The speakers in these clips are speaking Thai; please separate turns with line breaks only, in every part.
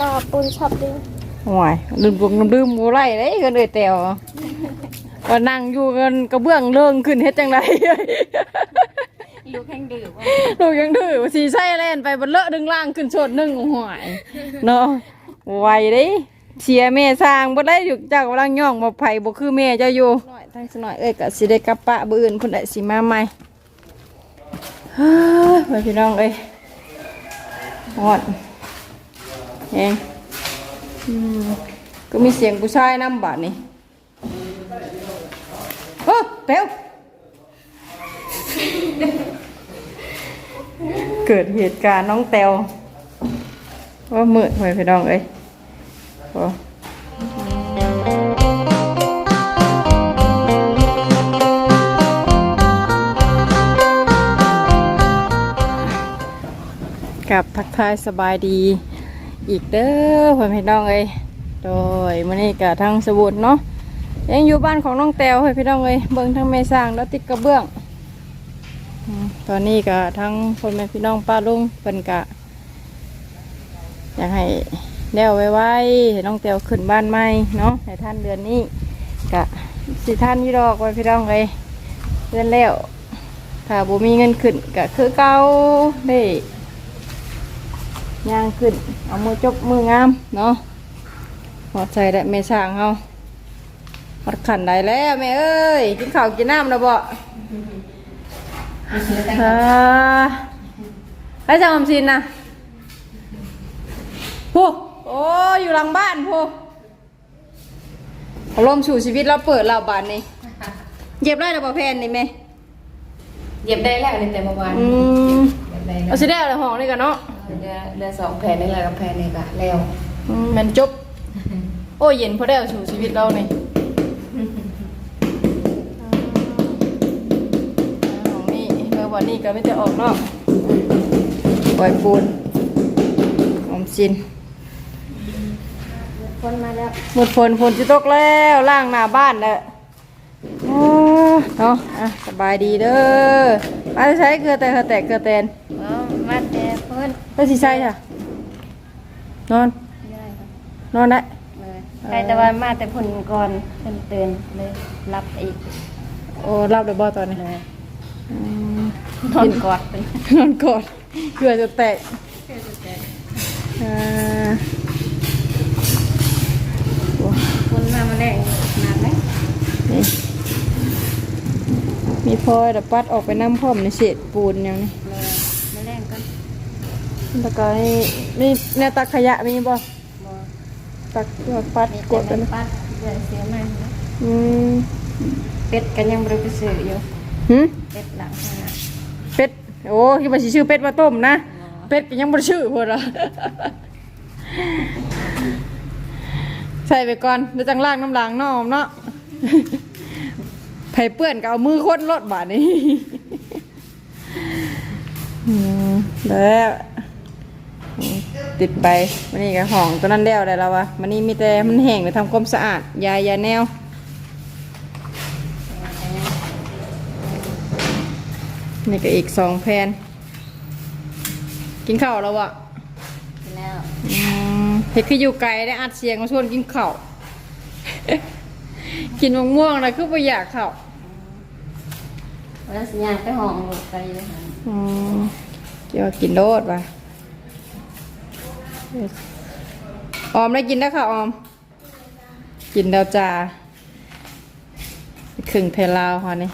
รอปูนช็อปดิ้ง
ห่วยลืมบวงลืมบ่ไรเด้เงินเอ้ยแตวว่านั่งอยู่กันกระเบื้องเลิงขึ้นเฮ็ดจังได
ลูกแข่งดื่ม
ลูกยังดื้อสีใส่แล่นไปบนเลอะดึงล่างขึ้นโชดหนึงห่วยเนาะไวเด้เชียร์แม่สร้างบ่ได้อยู่เจ้ากำลังย่องบ่ไผบ่คือแม่เจ้าอยู่น้อยทั้งสน้อยเอ้ยก็สิได้กลับปะมื้ออื่นเพิ่นได้สิมาใหม่เฮ้ยไปพี่น้องเอ้ยฮอด เองก็มีเสียงผู้ชายน้ำบาดนี่โอ้เร็วเกิดเหตุการณ์น้องแตวว่ามืดหวยพี่น้องเอ้ยโอ้กับทักทายสบายดี อีกเด้อพ่อพี่น้องเอ้ยโดยมื้อนี้ก็ทางสบุดเนาะยังอยู่บ้านของน้องแตวให้พี่น้องเอ้ยเบิ่งทั้งแม่สร้างแล้วติดกระเบื้องตอนนี้ก็ทั้งคนแม่พี่น้องป้าลุงเป็นกะ อยากให้เลี้ยวไว้ๆให้น้องเตียวขึ้นบ้านใหม่เนาะให้ท่านเดือนนี้กะสิท่านยี่ดอกไว้พี่น้องเลยเดือนแล้วถ้าบ่มีเงินขึ้นก็คือเก่าได้ ย่างขึ้น เอามือจบมืองามเนาะหอดใจได้แม่ช่างเฮาหอดขันได้แล้วแม่เอ้ยกินข้าวกินน้ำแล้วบ่อ่าไปจังอมชินนะพูโอ้อยู่หลังบ้านพูอารมณ์สู่ชีวิตเราเปิดเราบานนี่เย็บได้หรือเปล่าแพนนี่ไหม
เย็บได้แล้วในแต่เมื่อวาน
อืม
เย็บได้แล้
เอา
ว
สิได้อะไรห้องนี่กันเนาะ
เรือเรือสองแผ่นนี่แหละกับแผ่นนี่ก็แล้ว
อืมแมันจบ โอ้ยเย็นพอได้เอาสู่ชีวิตเรานี่ห้องนี้แล้ววันนี้ก็ไม่จะออกนอกปล่อยปูนอมชิน
คนมาแล้ว
หมดฝนฝนจะตกแล้วล่างหน้าบ้านแล้วเนาะอะสบายดีเด้อมาใช้เกลือแต่เกลือแตกเกลือแตน
แต่เพิ่น
ไปสิใช่ค่ะนอน
ได้ครับ
นอนได้
เลยใครแต่ว่ามาแต่ผลก่อนเพิ่นเตือนเลยรับอีก
โอ้รับได้บ่ตอนนี้
เลย
อืม
นอนกอดเป็น
นอนกอดเกลือจะแตกอ่าโอ้
คนมามาแรงนานไหม
นี่มีพลอยแต่ปัดออกไปน้ำพร้อมในเศษปูนอย่างนี้
เลยมาแรงกัน
แล้วก็นี่นี่แนวตักขยะมีบ่
บ่
ตักเพื่อปัด
มี
ก
แต่
ด
เป็
กันน
ปัดเดือนเสียมากนะ
อืม
เป็ดกันยังบ่ได้ไปซื้ออยู่
หึ
เป็ดหลังนั่นน่ะ
เป็ดโอ้คิดว่าสิชื่อเป็ดมาต้มนะ เป็ดก็ยังบ่ได้ชื่อเพิ่นล่ะ ใส่ไปก่อนแล้วจังล่างน้ำล้างน้อมเนาะ ไผเปื้อนก็เอามือค้นรถบาดนี้ อืมแล้ว ติดไปวันนี้ก็ห้องตัวนั้นแล้วได้แล้ววะวันนี้มีแต่มันแห้งไปทำความสะอาดยายาแนวนี่ก็อีกสองแผ่นกินข้าวแล้วอะ
กินแล้ว
อืมเห็ดคืออยู่ไกลได้อัดเสียงมาชวนกินข้าวกินมะม่วงนะคือไม่อยากข้าว
วันนั้นสัญญาณไปห้องลูกไปเลยค่ะ
อืมเกี่ยวากินโลดว่ะ ออมได้กินได้ค่ะออม กินดาวจาครึ่งเทลาวค่ะนี่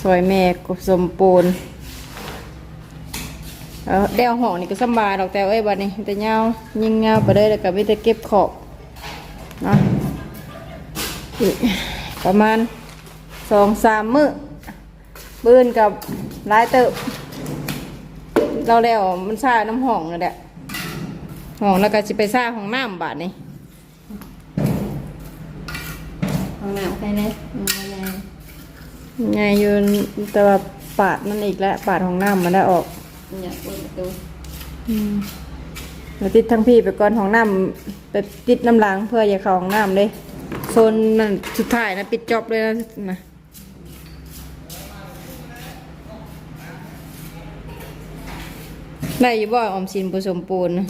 สวยแม่กุสมปูนเออเดวห้องนี่ก็สบายดอกแต่เอ้ยบัดนี้แต่เงายิงเงาไปเลยแล้วก็มีแต่เก็บขอบเนาะประมาณ สองสามมื้อปืนกับหลายเติบ เราแล้วมันซ่าน้ำห้องนั่นแหละห้องแล้วก็จะไปซ่าห้องน้ำบาดนี่
ห้องน้ำใครเนี่ยอืมยังไง
ไงอยืนแต่ว่าปาดมันอีกแล้วปาดห้องน้ำมันได้ออก
อยากเปิดประตู
แล้วติดทั้งพี่ไปก่อนห้องน้ำไปติดน้ำล้างเพื่ออย่าเข้าห้องน้ำเลยโซนนั่นสุดท้ายนะปิดจอบเลยนะนะ ได้อยู่บ่ออมสินผสมปูนนะ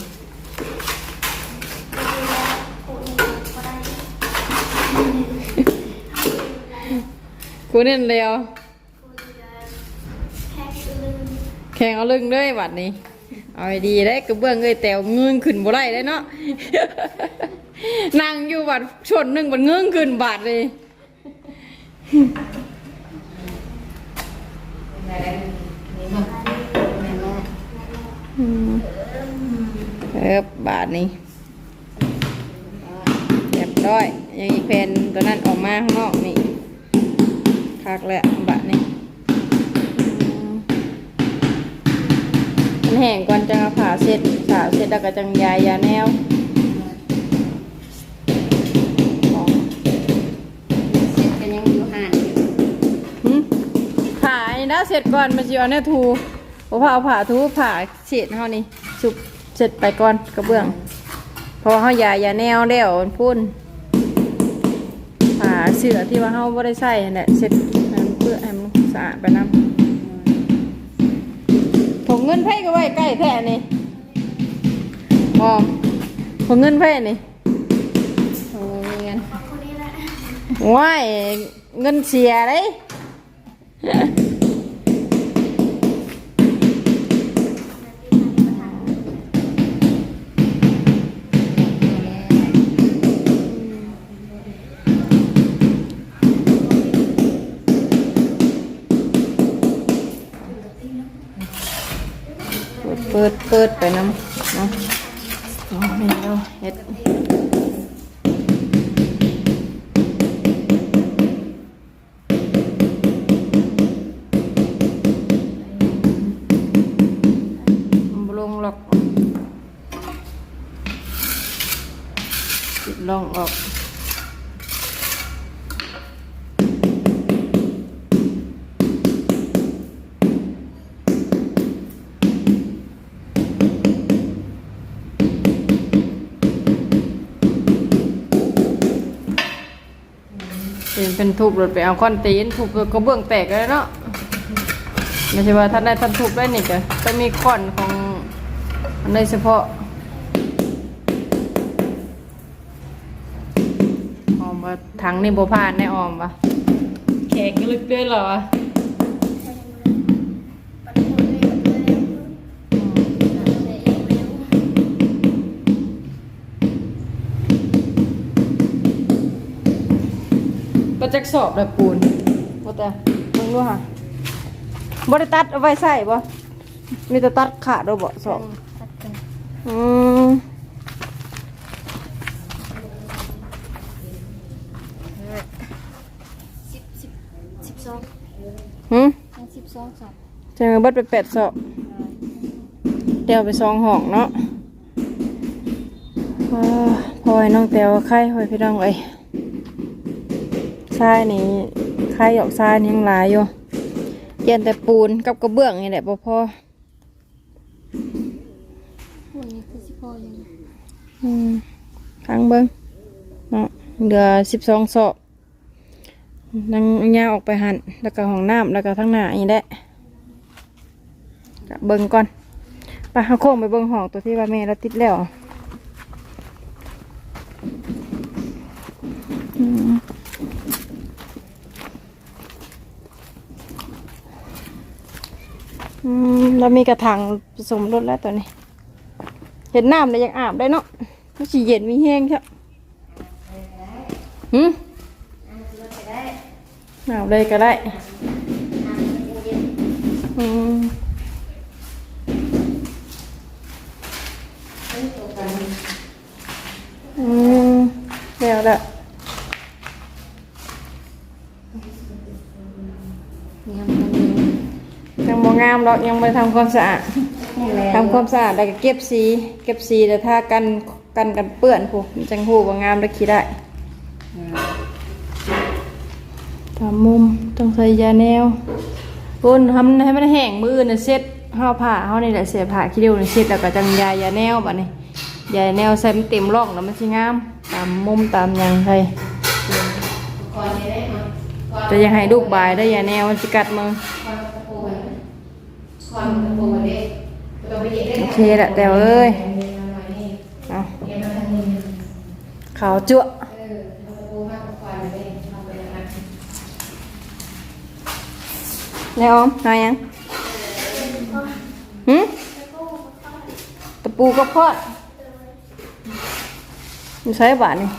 กูเน้นเร็วแข่งเอาลึงด้วยบัดนี้ เอาดีได้กระเบื้องเอ้ยแต่วเงื้งขึ้นบ่ได้ได้เนาะนั่งอยู่บัดชนหนึ่งบัดเงื้งขึ้นบาดเลยอืม เออบาทนี้เรียบร้อย ยังอีกแผ่นตัวนั้นออกมาข้างนอกนี่คักแล้วบาทนี้อืมมันแห้งก่อนจะเอาผ่าเสร็จผ่าเสร็จแล้วก็จังยายยาแนวอ๋อ
เสร็จกันยังอยู่ห่านอยู่
หึผ่าอันนี้แล้วเสร็จก่อนมันจะเอาเนี่ยทู โอ้ผ่าเอาผ่าทูผ่าเสร็จเท่านี้สุกเสร็จไปก่อนกระเบื้อง เพราะว่าเขายายาแนวแล้วมันพุ่นผ่าเสือที่ว่าเขาไม่ได้ใส่นั่นแหละเสร็จให้มันเปื้อนให้มันสะอาดไปน้ำผมเงินไพ่ก็ไว้ใกล้แท้นี่มอมผมเงินไพ่นี่
โอ้ยเงิน
ว้ายเงินเสียเลยเปิด เปิดเปิดไปน้ำเนาะเฮ็ด เป็นทุบรถไปเอาคอนตีนทุบรถก็เบื้องแตกเลยเนาะไม่ใช่ว่าท่านได้ท่านทุบได้นี่ก็ต้องมีคอนของในเฉพาะออมว่าถังนี่บ่ผ่านแน่ออมวะแขกลึกด้วยเหรอ วะก็จักสอบเลยปูนว่าแต่มึงรู้ฮะบ่ได้ตัดเอาไว้ใส่บ่มีแต่ตัดขาดเอาบ่สอบ
ตัดกัน
อืม
สิบสิบสิบสอง
หืม
ยังสิบสองสอบ
เจอเบิดไปแปดสอบเดี๋ยวไปซองห้องเนาะว้าพอให้น้องแตวไข่หอยพี่น้องเอ้ย ทรายนี่ไข่ออกทรายนี่ยังหลายอยู่เย็นแต่ปูนกับกระเบื้องนี่แหละพอพอ
วันนี้คือสิบพอยัง
อืมค้างเบิ้งเนาะเหลือสิบสองสอบนั่งย่าออกไปหันแล้วก็ห้องน้ำแล้วก็ทั้งหน้านี่แหละเบิ้งก่อนไปเอาโค้งไปเบิ้งห้องตัวที่ว่าแม่เราติดแล้วอืมอืม เรามีกระถางผสมรถแล้วตัวนี้ เห็นน้ำเลยยังอาบได้เนาะมันสีเย็นมีแห้งใช่หืมอาบเลยก็ได้อืม หรอกยังไม่ทำความสะอาด
นี่แหละ
ทำความสะอาดแล้วก็เก็บสี เก็บสีแต่ถ้ากันกันกันเปื้อนผู้มันจังหูว่างามแล้วขี้ได้ทำมุมต้องใส่ยาแนวปุ้นทำให้มันแห้งมือน่ะเซ็ตห่อผ้าเฮานี่แหละเสียผ้าขี้เดียวนี่เซ็ตแล้วก็จังยายาแนวบัดนี้ยาแนวใส่มันเต็มร่องแล้วมันสิงาม ตามมุมตามหยังไทย
ก่อนนี้ได้มาก่อน
จะอยังให้ลูกบายได้ยาแนวมันสิกัดมือ
ก่อนกระ โปรงก่อนกระโปรงเด็กตัวตัวไปเย็นได้
โอเคแหละแต่เอ้ยเอา
เย็นมาทางนี้
ขาวจั่ว
เออเอาตะปูมากกว่าควันเลยเอาไปนะ
นายออมนายยังหืมตะปูก็พอดมันใช้บาทนี่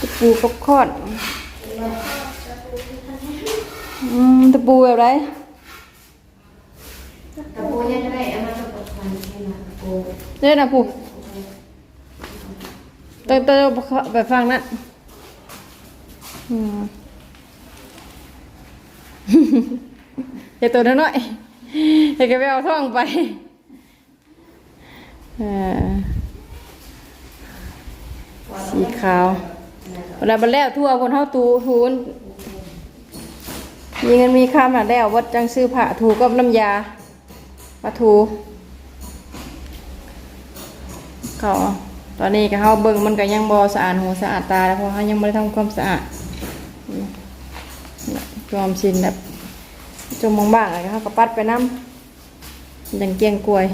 ตะปูก็พอด อืมตะปูแบบไร
ตะปูยังได้เอามาตะปูควันให้มาตะปู
เนี่ยนะปูตัวตัวไปฟังนั่นอืมอย่าตัวน้อยๆอย่าแกไปเอาท่องไปเออสีขาวเวลาบันแล้วทั่วคนเท่าตูทูน มีเงินมีข้ามหน่ะแล้ววัดจังซื้อผ้าถูกับน้ำยาปลาถูเขาตอนนี้ก็เขาเบิ่งมันก็ยังบอสะอาดหูสะอาดตาแล้วเพราะเขายังไม่ได้ทำความสะอาดยอมชินแบบจมมองบ้างอะไรก็เขาก็ปัดไปน้ำยังเกียงกลวย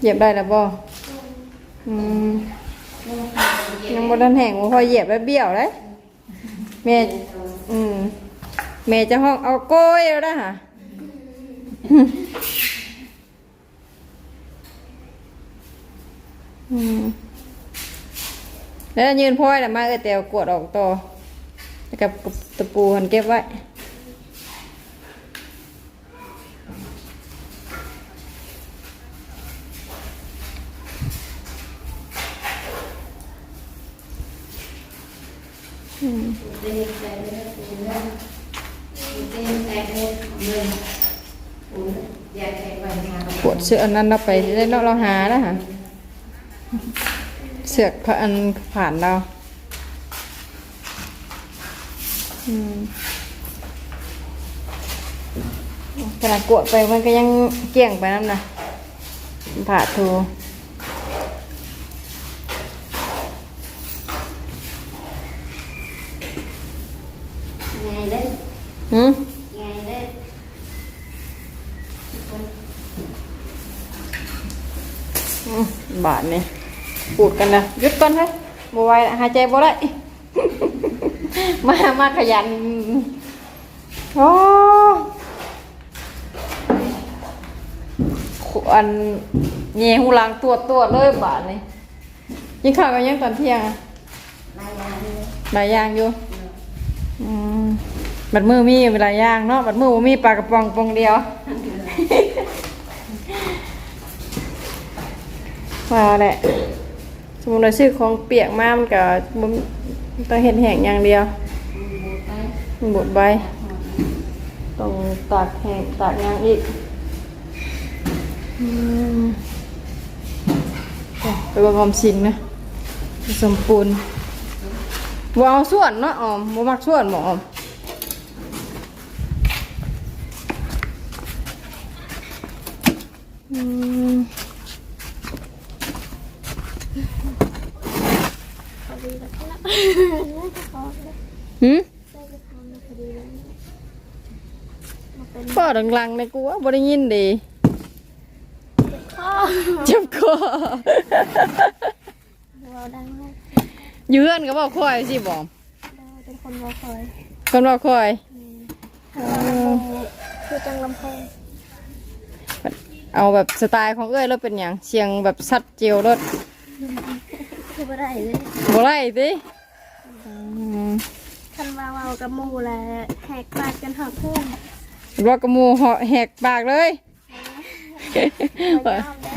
เหยียบได้แล้วบ่อืมยังบ่ทันแห้งบ่พอเหยียบแล้วเบี้ยวเลยแม่อืมแม่จะห้องเอาโก้ยแล้วนะฮะอืมแล้วยืนพ้อยน่ะมาเออแต่วกวดออกต่อแล้วกับกับตะปูหันเก็บไว้
เต้นแตกเลยปูเลยเต้นแตกเลยเลยปูอยากแตกไปมา
ปวดเสื้ออันนั้นเราไปได้เนาะเราหานะฮะเสือกพระอันผ่านเราอืมขนาดกวดไปมันก็ยังเกลี่ยงไปนั่นนะผ่าทู
ไงเด้อ
หืม
ไงเด้อ
อืม บาทนี่ปูดกันนะยุดก่อนเฮ้ยบ่ไหวละหายใจบ่ได้มามาขยันโอ้ขอันเงี้ยหูลังตัวตัวเลยบาทนี่ยิงข้าวกันยังตอนเที่ยงอะ
ลายยางเลย
หลายอย่างอยู่อืมบัดมือมีหลายย่างเนาะบัดมือมีปลากระป๋องปองเดียว ว่าแหละสมมติเราซื้อของเปียกมามันก็บ่ต้องเห็นแห้งอย่างเดียว
บดไป
มันบดใบต้องตากแห้งตากยางอีกอืมเอาไปเบางออมสินนะสมปูนบ่เอาส่วนเนาะออมบ่มักส่วนบ่ออม หืมพ่อดังๆในกูว่าบ่ได้ยินดีเจ็บคอ
เราดังมาก
อยืนก็บอกคอยสิบอม
เราเป็นคนรอคอย
คนบอกคอย
คือจังลำโพง
เอาแบบสไตล์ของเอ้ยรถเป็นอย่างเสียงแบบสัดเจียวรถ
คือ บ่ได้เลย
บ่ไรสิอืม
คันว่าเว้ากับหมู่แหละแหกปากกันหอบเพื่อน
รถกระมูเหาะแหกปากเลย
ไปย่อมได้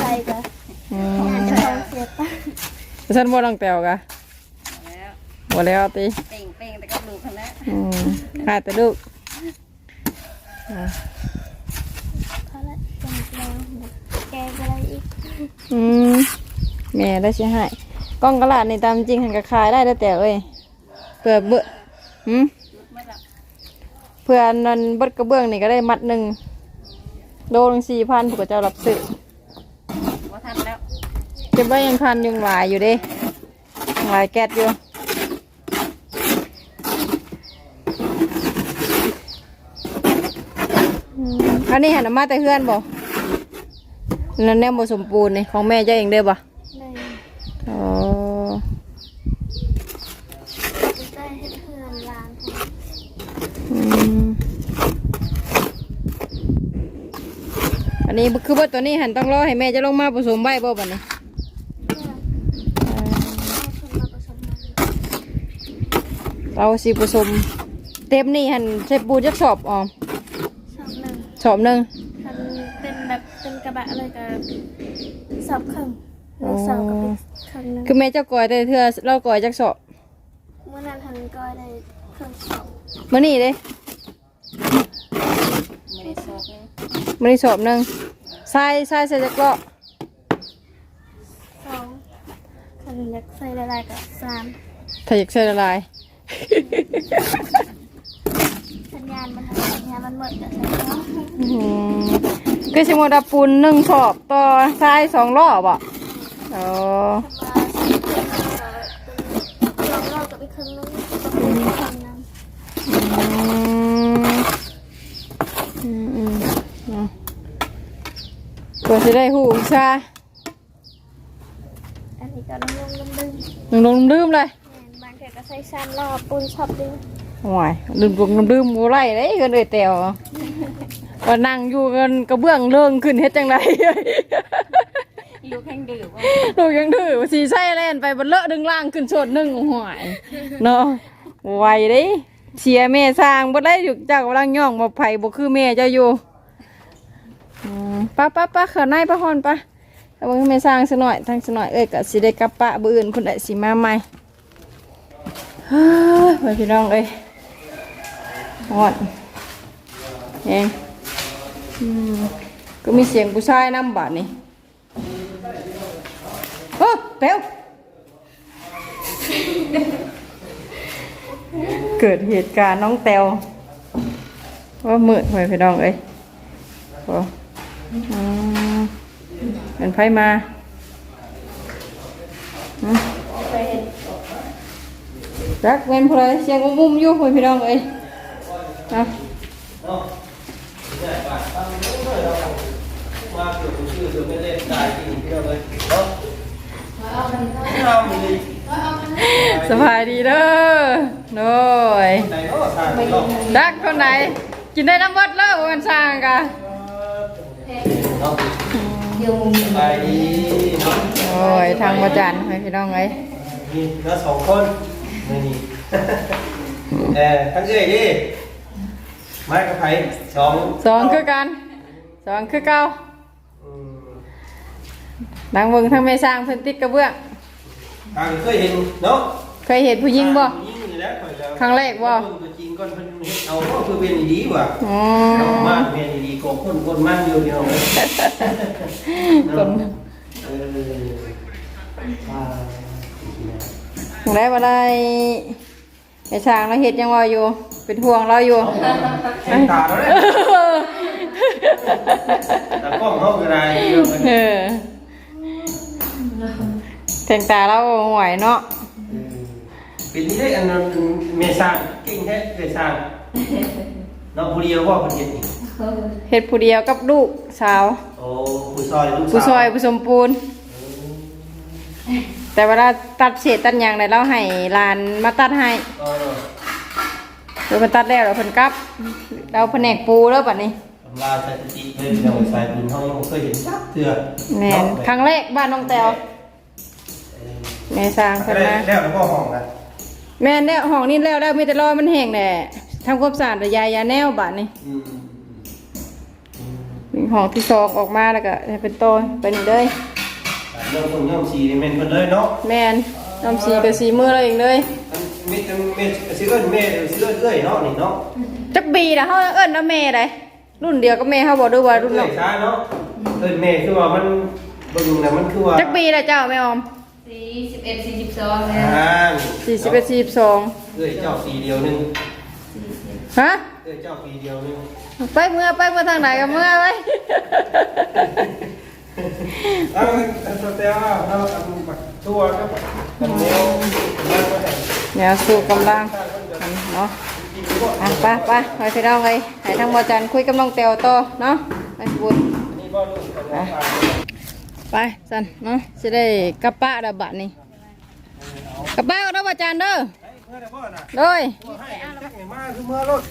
ใครๆก็
อื
งาน
ม
จะต้องเสียปาก
ฉันบ่ต้องแตวกะ
แล้ว
บ่แล้วติ
เป่งเป่งแต่กับลูกคนละ
อืมขาดแต่ลูกอะ
พอละจังแล้วแกก็ได้อีก
อืมแม่ได้สิให้ กล้องกระลาดในตามจริงหันกระคายได้แล้วแต่เอ้ยเพื่อเบื่อหืม
เมื่อละ
เพื่อนันเบดกระเบื้องนี่ก็ได้มัดหนึ่งโลนึงสี่พันผูกเจ้ารับซื้อ
ว่าทันแล้ว
เก็บไว้ยังพันยังหลายอยู่เด้ยังหลายแก๊สอยู่อืมอันนี้หันมาแต่เพื่อนบ่นั่นแน่บ่สมบูรณ์นี่ของแม่เจ้าเองเด้อบ่
เลย
อ๋อ
ได้เฮ็ดเพื่อนหลานผม
อืมอั นนี้คือว่าตัวนี้หันต้องรอให้แม่จะลงมาผสมใบบ่บัดนี้
เพื่อนเอาคนมาผสมมัน
เราสิผสมเต็มนี่หันใช้ปูจักสอบออม
สอบหนึ่ง
สอบหนึ่ง
คันเป็นแบบเป็นกระบะเลยกับสอบครึ่งแล้วสอบกับอีกครึ่งหนึง
คือแม่เจ้าก่อยได้เทื่อเราก่อยจักสอบ
เมื่อนั้นทันก็ได้ครึ่งสอบ
มื้อนี้เด้
ไม่ได้สอบเลย
มื้อนี้สอบหนึ่งใส่ใส่ใส่จักรอบ
สองคันอยากใส่ละลายกับสาม
ถ้าอยากใส่ละลาย
สัญญาณมันทำสัญญาณมันหมดกับใส่แล้ว
อืมคือสมมุติว่าปูนหนึ่งสอบต่อใส่สองรอบอะอ๋อ
ลองรอบกับอีกครึ่งนึงกับ อีกครึ่งนึง
อืมอืมอืมเนาะกว่าจะได้หูวิชา
อันนี้ก็ลงลงดึง
หนึ่งลงลืมเลย
บางแกก็ใส่ซ้ำรอบปูนชอบดึง
โอ้ยลืมลงลืมโมไรเลยกันเลยแต่วก็นั่งอยู่กันกระเบื้องเรื่องขึ้นเฮ็ดจังไร
ลูกแข่งดื้อว่า
ลูกยังถือว่าสีใส่แล่นไปบนเลอะดึงล่างขึ้นโซดหนึ่งหวยเนาะไวเด้ เชียแม่สร้างบ่ได้อยู่เจ้ากำลังย่องมาไผ่บ่คือแม่เจ้าอยู่อืมป้าป้าป้าเข้าในป้าฮอนป้าเอาเบิ่งแม่สร้างซะหน่อยทั้งซะหน่อยเอ้ยก็สิได้กลับปะมื้ออื่นเพิ่นได้สิมาใหม่เฮ้ยไปพี่น้องเอ้ยฮอดเองอืมก็มีเสียงผู้ชายนำบาดนี่เออเร็ว เกิดเหตุการณ์น้องแตวว่ามืดหวยพี่น้องเอ้ยโอ้เป็นไพ่มาอืมรักเงินพลอยเสียงมุมๆอยู่หวยพี่น้องเอ้ยนะ
มาเกี่ยวกับชื่อเดี๋ยวไม่ได้ตายจริงที่เราเลยเนาะเอาเลย
สบายดีเด้อโน้ย
ไหนเนาะทางเนาะ
รักคนไหน กินได้น้ำวัดแล้ววันสร้างกะ
เนาะ
เดี๋ยวมุม
สบายดีเนาะ
โอ้ยทางประจันให้พี่น้องเอ้ย
มีเนาะสองคนไม่มีเออทั้งเอ้ยดิไม้กระไผ่สอง
สองคือกันสองคือเก้า
อืม
นางเบิงทั้งแม่สร้างเพิ่นติดกระเบื้อง
ทางเคยเห็นเนาะ
เคยเห็นผู้หญิงบ่
ผู้หญิงนี่แหละข่อยแล้ว
ครั้งแรกบ่
เพิ่นตัวจริงก่อนเพิ่นเฮ็ดเอาก็คือเป็นดีกว่า
อ๋อ
เอามาเป็นดีกว่าคนคนมันอยู่เดียวเลย
คน
เอออ่า
ถึงได้บ่ได้แม่สร้างเราเฮ็ดยังว่าอยู่ เป็นห่วงเราอยู่
เห็นตาแล้วเนี่ยแต่กล้องเขาคืออะไรเดียวกัน
เออแทงตาเราไหวเนาะ
เป็นที่ได้อันนั้นเมสร้างเก่งแท้เมสร้างน้องผู้เดียวว่าคนเห็นนี่
เฮ็ดผู้เดียวกับลูกสาว
โอ้ผู้ซอยลูกสาว
ผู้ซอยผู้สมปูนแต่เวลาตัดเศษตัดหยังได้เราให้หลานมาตัดให้
เออ
เดี๋ยวเพิ่นตัดแล้วเราเพิ่นกลับ เราแผนกปูแล้วบัดนี้
ตำราสถิติเลยเราสายบุญเขายังบ่เคยเห็นจักเทื่อ
แม่นครั้งแรกบ้านน้องแตวแม่สร้าง
ก็
เพิ่น
ได้
มา
แล้วแล้วก็ห้องกัน
แม่นเนี่ยห้องนี้แล้วแล้วมีแต่รอยมันแห้งแหละทำความสะอาดระยายยาแนวบัดนี้
อืม
ห้องที่สองออกมาแล้วก็ให้เป็นโตยไปนี่เลย
เรื่องคนย่อมสีนี่แม่นเพิ่นเลยเนาะ
แม่นน้ำสีกับสีมือเราเองเลย
อันเม็ดเม็ดซื้อเอิ้นแม่ซื้อเอิ้นเอ้ยเนาะนี่เนาะ
จักปีนะเฮาเอิ้นว่าแม่ไดรุ่นเดียวกับแม่เฮาบ่ดูว่ารุ่นน้
เอ้
อยง
ช้าเนาะเอิ้นแม่คือว่ามันเบิ่งน่ะมันคือว่า
จักปีละเจ้าแม่ออม
สี่สิบเอ็ดสี่สิบสองแล้ว
อ่า
41 42
เอ้ยเจ้าสีเดียวหนึง
ฮะ
เออเจ้าปีเดียวนึง
ไปเมื่อไปเมื่อทางไหนกับเมื่อไป
เอาสเตลเราทำบักทั่วก็กันแนวมันก็ได้
เดี๋ยวสู่กำลังกันเนาะอะไปไปไปพี่น้องเลยให้ทั้งบอจันคุยกับน้องเตียวต่อเนาะไปบุญ
นี่บ่ลูกกันว่า
ไปสันเนาะจะได้กลับป้าดาบะนี่กลับป้าก็ได้บอจันเด้อ
เมื่อได้บ่น่ะ
เลย
ให้จักให้มาคือเมื่อรถ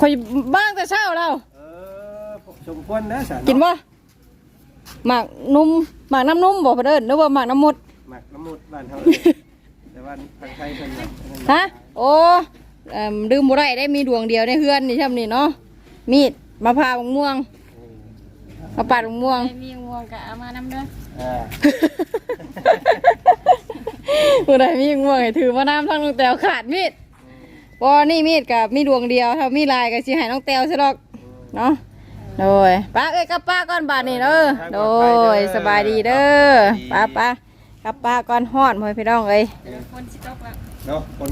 คอยบ้างแต่เช้าแล้ว
เออสมควรนะสาร
กินบ่หมากนุ่มหมากน้ำนุ่มบ่พอเดินหรือว่าหมากน้ำมด
หมักน้ำมุดบ้านเฮาแต่ว่าทางไทยเพิ่นน่ะ
ฮะโอ้เอิ่มดื่มบ่ได้ได้มีดวงเดียวในเฮือนนี่ช่ำนี่เนาะมีดมะพร้าวมะม่วงมะปาดมะม่วง
มีงวงกะเอามานำเด้อ
อ่า
ผู้ใดมีง่วงให้ถือมาน้ำทั้งน้องแตวขาดมีดพอนี่มีดกับมีดวงเดียวถ้ามีลายก็สิให้น้องแตวซะดอกเนาะโดยป้าเอ้ยกับป้าก่อนบาดนี้เด้อโดยสบายดีเด้อป้าป้ากับป้าก่อนฮ้อนพ่อพี่น้องเอ้ย
คนสิตกแล้ว
เนาะคน